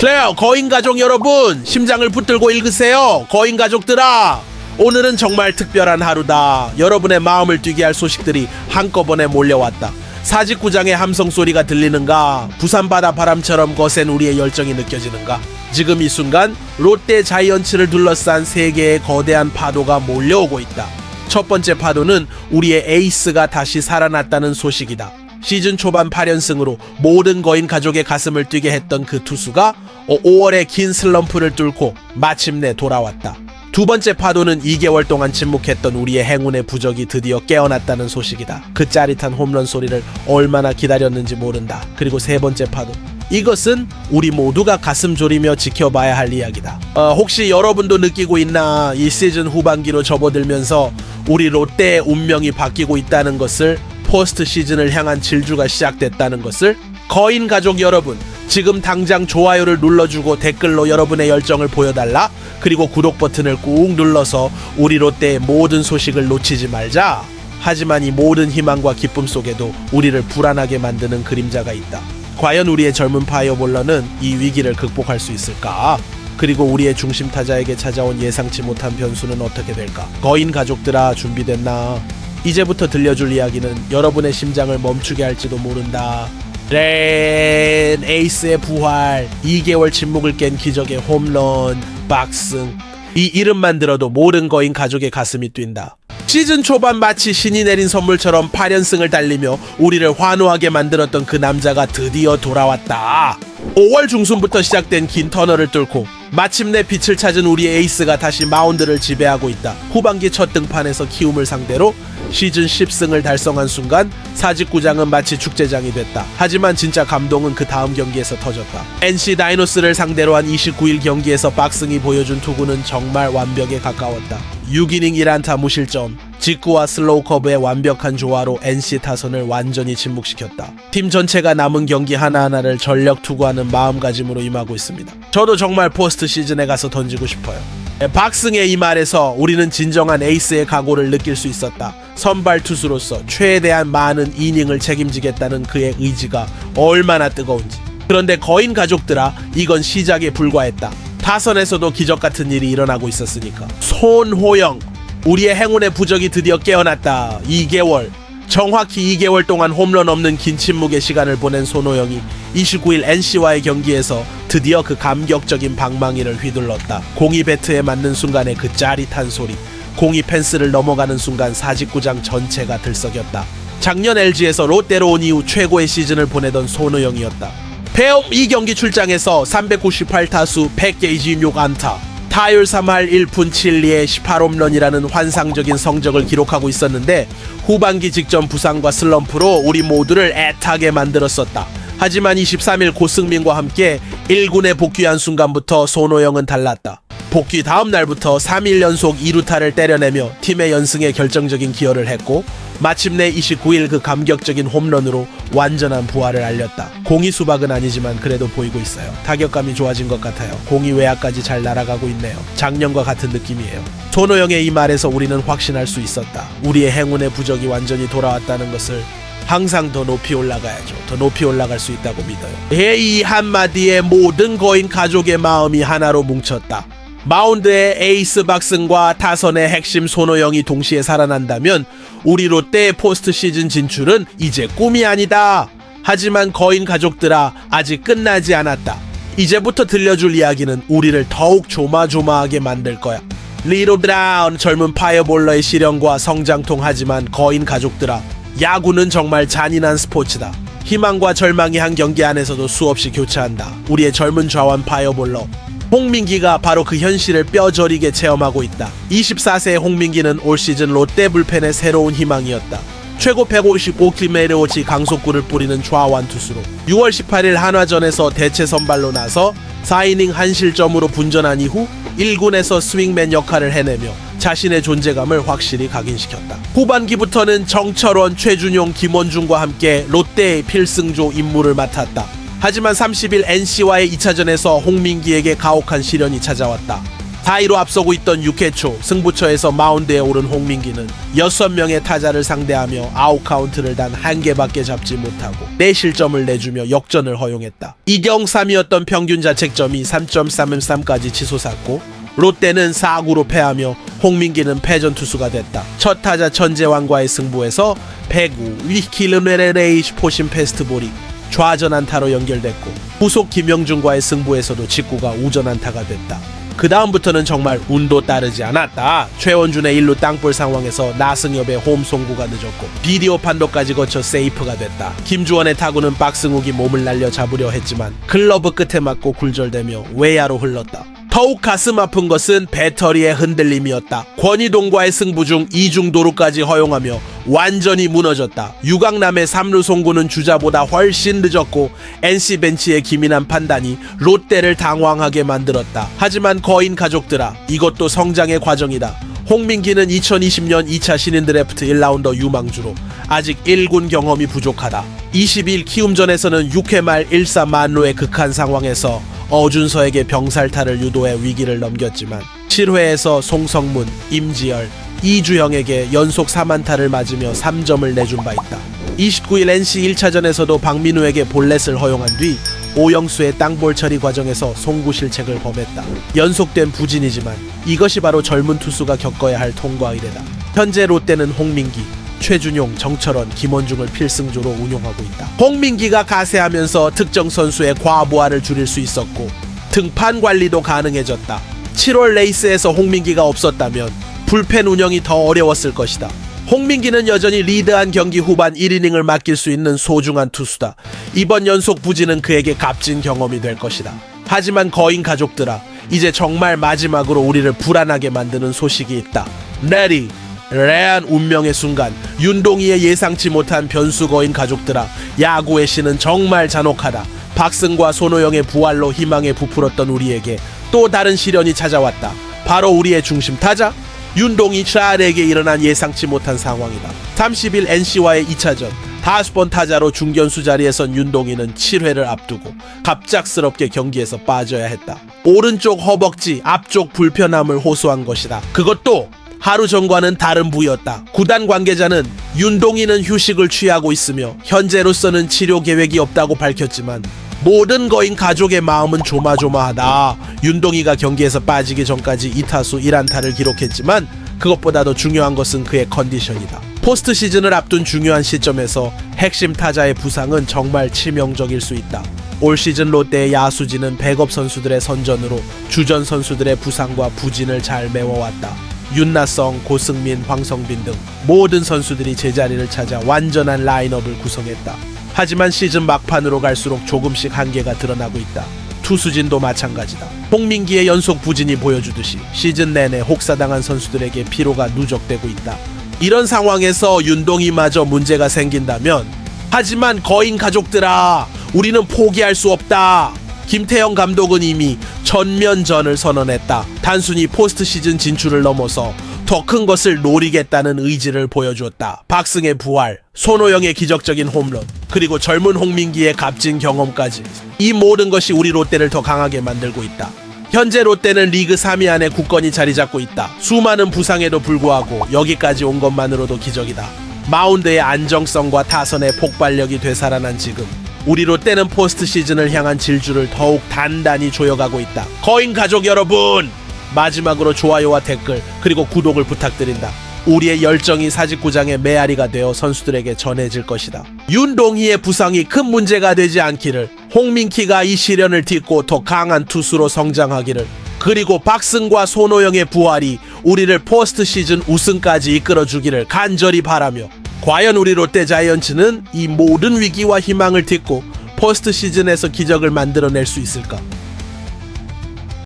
클레어 거인 가족 여러분 심장을 붙들고 읽으세요. 거인 가족들아 오늘은 정말 특별한 하루다. 여러분의 마음을 뛰게 할 소식들이 한꺼번에 몰려왔다. 사직구장의 함성 소리가 들리는가? 부산 바다 바람처럼 거센 우리의 열정이 느껴지는가? 지금 이 순간 롯데 자이언츠를 둘러싼 세 개의 거대한 파도가 몰려오고 있다. 첫 번째 파도는 우리의 에이스가 다시 살아났다는 소식이다. 시즌 초반 8연승으로 모든 거인 가족의 가슴을 뛰게 했던 그 투수가 5월의 긴 슬럼프를 뚫고 마침내 돌아왔다. 두 번째 파도는 2개월 동안 침묵했던 우리의 행운의 부적이 드디어 깨어났다는 소식이다. 그 짜릿한 홈런 소리를 얼마나 기다렸는지 모른다. 그리고 세 번째 파도. 이것은 우리 모두가 가슴 졸이며 지켜봐야 할 이야기다. 어, 혹시 여러분도 느끼고 있나? 이 시즌 후반기로 접어들면서 우리 롯데의 운명이 바뀌고 있다는 것을 포스트 시즌을 향한 질주가 시작됐다는 것을 거인 가족 여러분 지금 당장 좋아요를 눌러주고 댓글로 여러분의 열정을 보여달라 그리고 구독 버튼을 꾹 눌러서 우리 롯데의 모든 소식을 놓치지 말자 하지만 이 모든 희망과 기쁨 속에도 우리를 불안하게 만드는 그림자가 있다 과연 우리의 젊은 파이어볼러는 이 위기를 극복할 수 있을까? 그리고 우리의 중심 타자에게 찾아온 예상치 못한 변수는 어떻게 될까? 거인 가족들아 준비됐나? 이제부터 들려줄 이야기는 여러분의 심장을 멈추게 할지도 모른다. 렌 에이스의 부활 2개월 침묵을 깬 기적의 홈런 박승 이 이름만 들어도 모든 거인 가족의 가슴이 뛴다. 시즌 초반 마치 신이 내린 선물처럼 8연승을 달리며 우리를 환호하게 만들었던 그 남자가 드디어 돌아왔다. 5월 중순부터 시작된 긴 터널을 뚫고 마침내 빛을 찾은 우리 에이스가 다시 마운드를 지배하고 있다. 후반기 첫 등판에서 키움을 상대로 시즌 10승을 달성한 순간 사직구장은 마치 축제장이 됐다. 하지만 진짜 감동은 그 다음 경기에서 터졌다. NC 다이노스를 상대로 한 29일 경기에서 박승이 보여준 투구는 정말 완벽에 가까웠다. 6이닝 1안타 무실점, 직구와 슬로우 커브의 완벽한 조화로 NC 타선을 완전히 침묵시켰다. 팀 전체가 남은 경기 하나하나를 전력 투구하는 마음가짐으로 임하고 있습니다. 저도 정말 포스트 시즌에 가서 던지고 싶어요. 네, 박승의 이 말에서 우리는 진정한 에이스의 각오를 느낄 수 있었다. 선발 투수로서 최대한 많은 이닝을 책임지겠다는 그의 의지가 얼마나 뜨거운지. 그런데 거인 가족들아, 이건 시작에 불과했다. 타선에서도 기적 같은 일이 일어나고 있었으니까. 손호영, 우리의 행운의 부적이 드디어 깨어났다. 2개월. 정확히 2개월 동안 홈런 없는 긴 침묵의 시간을 보낸 손호영이 29일 NC와의 경기에서 드디어 그 감격적인 방망이를 휘둘렀다. 공이 배트에 맞는 순간의 그 짜릿한 소리. 공이 펜스를 넘어가는 순간 사직구장 전체가 들썩였다. 작년 LG에서 롯데로 온 이후 최고의 시즌을 보내던 손호영이었다. 배움 2경기 출장에서 398타수 100게이지 6안타 타율 3할 1푼 7리에 18홈런이라는 환상적인 성적을 기록하고 있었는데 후반기 직전 부상과 슬럼프로 우리 모두를 애타게 만들었었다. 하지만 23일 고승민과 함께 1군에 복귀한 순간부터 손호영은 달랐다. 복귀 다음 날부터 3일 연속 2루타를 때려내며 팀의 연승에 결정적인 기여를 했고 마침내 29일 그 감격적인 홈런으로 완전한 부활을 알렸다. 공이 수박은 아니지만 그래도 보이고 있어요. 타격감이 좋아진 것 같아요. 공이 외야까지 잘 날아가고 있네요. 작년과 같은 느낌이에요. 손호영의 이 말에서 우리는 확신할 수 있었다. 우리의 행운의 부적이 완전히 돌아왔다는 것을 항상 더 높이 올라가야죠. 더 높이 올라갈 수 있다고 믿어요. 이 한마디에 모든 거인 가족의 마음이 하나로 뭉쳤다. 마운드의 에이스 박승과 타선의 핵심 손호영이 동시에 살아난다면 우리 롯데의 포스트 시즌 진출은 이제 꿈이 아니다. 하지만 거인 가족들아 아직 끝나지 않았다. 이제부터 들려줄 이야기는 우리를 더욱 조마조마하게 만들 거야. 리로 브라운 젊은 파이어볼러의 시련과 성장통 하지만 거인 가족들아 야구는 정말 잔인한 스포츠다. 희망과 절망이 한 경기 안에서도 수없이 교차한다. 우리의 젊은 좌완 파이어볼러 홍민기가 바로 그 현실을 뼈저리게 체험하고 있다. 24세의 홍민기는 올 시즌 롯데 불펜의 새로운 희망이었다. 최고 155km치 강속구를 뿌리는 좌완 투수로 6월 18일 한화전에서 대체 선발로 나서 4이닝 한실점으로 분전한 이후 1군에서 스윙맨 역할을 해내며 자신의 존재감을 확실히 각인시켰다. 후반기부터는 정철원, 최준용, 김원중과 함께 롯데의 필승조 임무를 맡았다. 하지만 30일 NC와의 2차전에서 홍민기에게 가혹한 시련이 찾아왔다. 4위로 앞서고 있던 6회 초 승부처에서 마운드에 오른 홍민기는 6명의 타자를 상대하며 아웃 카운트를 단 한 개밖에 잡지 못하고 4실점을 내주며 역전을 허용했다. 이경 3위였던 평균 자책점이 3.33까지 치솟았고 롯데는 4구로 패하며 홍민기는 패전 투수가 됐다. 첫 타자 천재왕과의 승부에서 109 위키르네레레이시 포신 페스트볼이 좌전 안타로 연결됐고 후속 김영준과의 승부에서도 직구가 우전 안타가 됐다. 그 다음부터는 정말 운도 따르지 않았다. 최원준의 일루 땅볼 상황에서 나승엽의 홈 송구가 늦었고 비디오 판도까지 거쳐 세이프가 됐다. 김주원의 타구는 박승욱이 몸을 날려 잡으려 했지만 글러브 끝에 맞고 굴절되며 외야로 흘렀다. 더욱 가슴 아픈 것은 배터리의 흔들림이었다. 권희동과의 승부 중 이중도루까지 허용하며 완전히 무너졌다. 유강남의 3루 송구는 주자보다 훨씬 늦었고 NC 벤치의 기민한 판단이 롯데를 당황하게 만들었다. 하지만 거인 가족들아 이것도 성장의 과정이다. 홍민기는 2020년 2차 신인 드래프트 1라운더 유망주로 아직 1군 경험이 부족하다. 20일 키움전에서는 6회 말 1사 만루의 극한 상황에서 어준서에게 병살타를 유도해 위기를 넘겼지만 7회에서 송성문, 임지열, 이주영에게 연속 3안타를 맞으며 3점을 내준 바 있다. 29일 NC 1차전에서도 박민우에게 볼넷을 허용한 뒤 오영수의 땅볼 처리 과정에서 송구 실책을 범했다. 연속된 부진이지만 이것이 바로 젊은 투수가 겪어야 할 통과 의례다. 현재 롯데는 홍민기, 최준용, 정철원, 김원중을 필승조로 운용하고 있다. 홍민기가 가세하면서 특정 선수의 과부하를 줄일 수 있었고 등판 관리도 가능해졌다. 7월 레이스에서 홍민기가 없었다면 불펜 운영이 더 어려웠을 것이다. 홍민기는 여전히 리드한 경기 후반 1이닝을 맡길 수 있는 소중한 투수다. 이번 연속 부진은 그에게 값진 경험이 될 것이다. 하지만 거인 가족들아, 이제 정말 마지막으로 우리를 불안하게 만드는 소식이 있다. 레디, 레한 운명의 순간, 윤동희의 예상치 못한 변수 거인 가족들아, 야구의 신은 정말 잔혹하다. 박승과 손호영의 부활로 희망에 부풀었던 우리에게 또 다른 시련이 찾아왔다. 바로 우리의 중심 타자 윤동희 샤알에게 일어난 예상치 못한 상황이다. 30일 NC와의 2차전 다섯 번 타자로 중견수 자리에 선 윤동희는 7회를 앞두고 갑작스럽게 경기에서 빠져야 했다. 오른쪽 허벅지 앞쪽 불편함을 호소한 것이다. 그것도 하루 전과는 다른 부였다. 구단 관계자는 윤동희는 휴식을 취하고 있으며 현재로서는 치료 계획이 없다고 밝혔지만 모든 거인 가족의 마음은 조마조마하다. 윤동희가 경기에서 빠지기 전까지 2타수 1안타를 기록했지만 그것보다도 중요한 것은 그의 컨디션이다. 포스트 시즌을 앞둔 중요한 시점에서 핵심 타자의 부상은 정말 치명적일 수 있다. 올 시즌 롯데의 야수진은 백업 선수들의 선전으로 주전 선수들의 부상과 부진을 잘 메워왔다. 윤나성, 고승민, 황성빈 등 모든 선수들이 제자리를 찾아 완전한 라인업을 구성했다. 하지만 시즌 막판으로 갈수록 조금씩 한계가 드러나고 있다. 투수진도 마찬가지다. 홍민기의 연속 부진이 보여주듯이 시즌 내내 혹사당한 선수들에게 피로가 누적되고 있다. 이런 상황에서 윤동희마저 문제가 생긴다면 하지만 거인 가족들아 우리는 포기할 수 없다. 김태형 감독은 이미 전면전을 선언했다. 단순히 포스트 시즌 진출을 넘어서 더 큰 것을 노리겠다는 의지를 보여주었다. 박승의 부활, 손호영의 기적적인 홈런, 그리고 젊은 홍민기의 값진 경험까지 이 모든 것이 우리 롯데를 더 강하게 만들고 있다. 현재 롯데는 리그 3위 안에 굳건히 자리 잡고 있다. 수많은 부상에도 불구하고 여기까지 온 것만으로도 기적이다. 마운드의 안정성과 타선의 폭발력이 되살아난 지금 우리 롯데는 포스트 시즌을 향한 질주를 더욱 단단히 조여가고 있다. 거인 가족 여러분 마지막으로 좋아요와 댓글 그리고 구독을 부탁드린다. 우리의 열정이 사직구장의 메아리가 되어 선수들에게 전해질 것이다. 윤동희의 부상이 큰 문제가 되지 않기를, 홍민키가 이 시련을 딛고 더 강한 투수로 성장하기를, 그리고 박승과 손호영의 부활이 우리를 포스트 시즌 우승까지 이끌어주기를 간절히 바라며, 과연 우리 롯데 자이언츠는 이 모든 위기와 희망을 딛고 포스트 시즌에서 기적을 만들어낼 수 있을까?